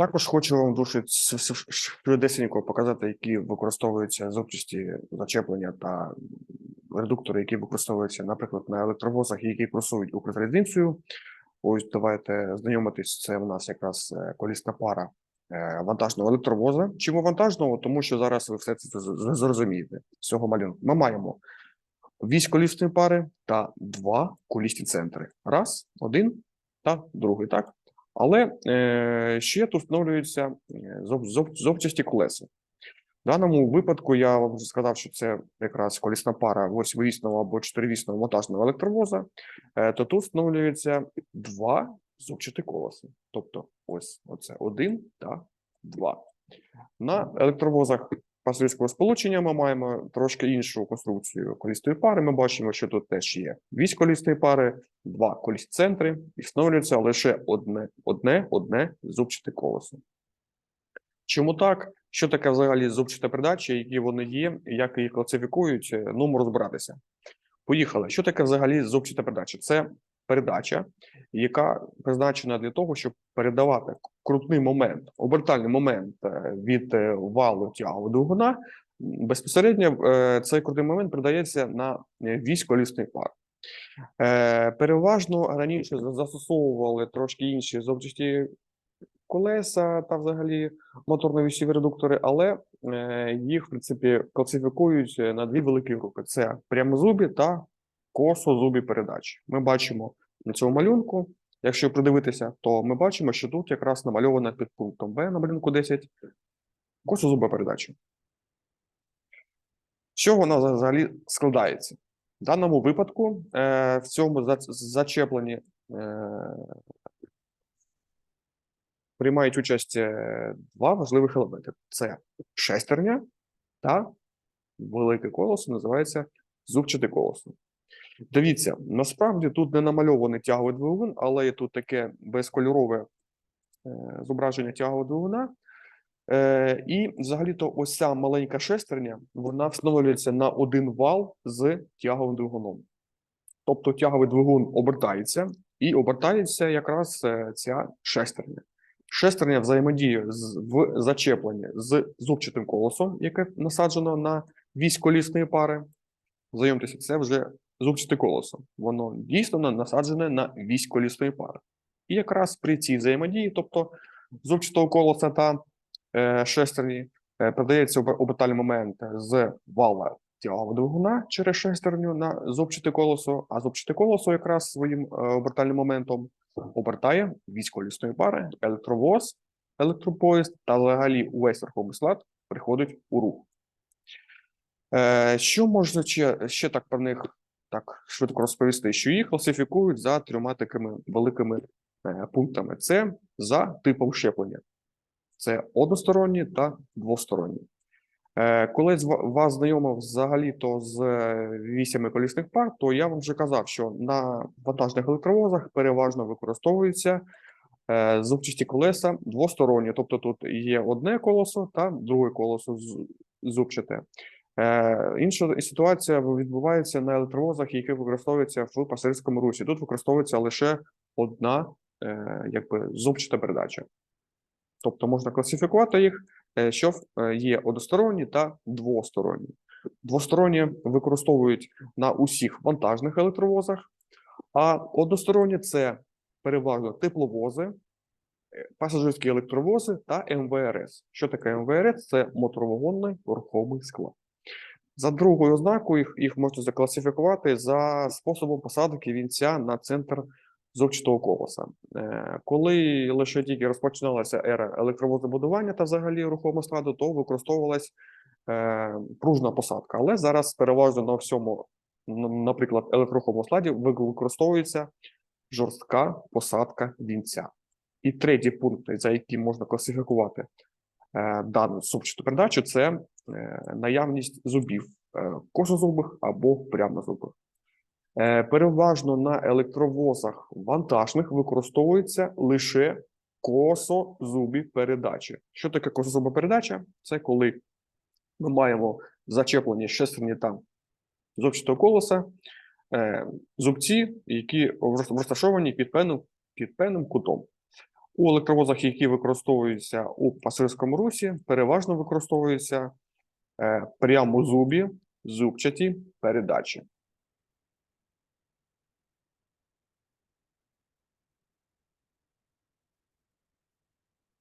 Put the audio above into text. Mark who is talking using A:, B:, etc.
A: Також хочу вам дуже швидесенько показати, які використовуються зубчасті зачеплення та редуктори, які використовуються, наприклад, на електровозах, які курсують Укрзалізницею. Ось давайте знайомитись. Це у нас якраз е, колісна пара е, вантажного електровоза. Чому вантажного? Тому що зараз ви все це зрозумієте з цього малюнку. Ми маємо вісь колісної пари та два колісні центри. Раз, один та другий, так? Але е, ще тут встановлюються е, зобчасті колеса. В даному випадку я вам вже сказав, що це якраз колісна пара восьмивісного або чотиривісного монтажного електровоза, е, то тут встановлюється два зубчаті колеса. Тобто ось оце один та два. На електровозах пасажирського сполучення ми маємо трошки іншу конструкцію колісної пари. Ми бачимо, що тут теж є вісь колісної пари, два колісні центри, і встановлюється лише одне, одне, одне зубчате колесо. Чому так? Що таке взагалі зубчата передача, які вони є, як їх класифікують, е, ну, розбиратися. Поїхали. Що таке взагалі зубчата передача? Це передача, яка призначена для того, щоб передавати крутний момент, обертальний момент е, від е, валу тягового двигуна. Безпосередньо е, цей крутий момент передається на вісь колісний пар. Переважно раніше застосовували трошки інші зубчасті колеса та взагалі моторно-вісові редуктори, але їх, в принципі, класифікують на дві великі групи: це прямозубі та косозубі передачі. Ми бачимо на цьому малюнку. Якщо придивитися, то ми бачимо, що тут якраз намальовано під пунктом Б на малюнку 10 косозуба передача. З чого вона взагалі складається? В даному випадку е, в цьому за- зачепленні е, приймають участь е, два важливих елементи: це шестерня та велике колесо, називається зубчате колесо. Дивіться, насправді тут не намальований тяговий двигун, але є тут таке безкольорове е, зображення тягового двигуна. Е, і взагалі-то ось маленька шестерня, вона встановлюється на один вал з тяговим двигуном. Тобто тяговий двигун обертається, і обертається якраз е, ця шестерня. Шестерня взаємодіє з, в зачепленні з зубчатим колесом, яке насаджено на вісь колісної пари. Знайомтеся, це вже зубчате колесо. Воно дійсно насаджене на вісь колісної пари. І якраз при цій взаємодії, тобто зубчатого колеса та е, шестерні, е, передається обертальний момент з вала тягового двигуна через шестерню на зубчате колесо, а зубчате колесо якраз своїм е, обертальним моментом обертає вісь колісної пари, електровоз, електропоїзд та взагалі увесь рухомий склад приходить у рух. Е, що можна ще, ще так про них так швидко розповісти? Що їх класифікують за трьома такими великими е, пунктами: це за типом щеплення, це односторонні та двосторонні. Е, коли вас знайомив взагалі-то з е, вісями колісних пар, то я вам вже казав, що на вантажних електровозах переважно використовуються зубчасті колеса двосторонні, тобто тут є одне колесо та друге колесо зубчате. Е, інша ситуація відбувається на електровозах, які використовуються в пасажирському русі. Тут використовується лише одна е, якби зубчата передача. Тобто можна класифікувати їх, е, що є односторонні та двосторонні. Двосторонні використовують на усіх вантажних електровозах, а односторонні це переважно тепловози, пасажирські електровози та МВРС. Що таке МВРС? Це моторовагонний рухомий склад. За другою ознакою їх, їх можна закласифікувати за способом посадки вінця на центр зубчатого колеса. Е, Коли лише тільки розпочиналася ера електровозобудування та взагалі рухомого складу, то використовувалась е, пружна посадка. Але зараз переважно на всьому, наприклад, електрорухомому складі використовується жорстка посадка вінця. І третій пункт, за яким можна класифікувати е, дану зубчату передачу, це наявність зубів е, косозубих або прямозубих. Е, Переважно на електровозах вантажних використовуються лише косозубі передачі. Що таке косозуба передача? Це коли ми маємо зачеплені шестерні та зубчатого колеса, е, зубці, які розташовані під певним, під певним кутом. У електровозах, які використовуються у пасажирському русі, переважно використовуються е, прямозубі зубчаті передачі.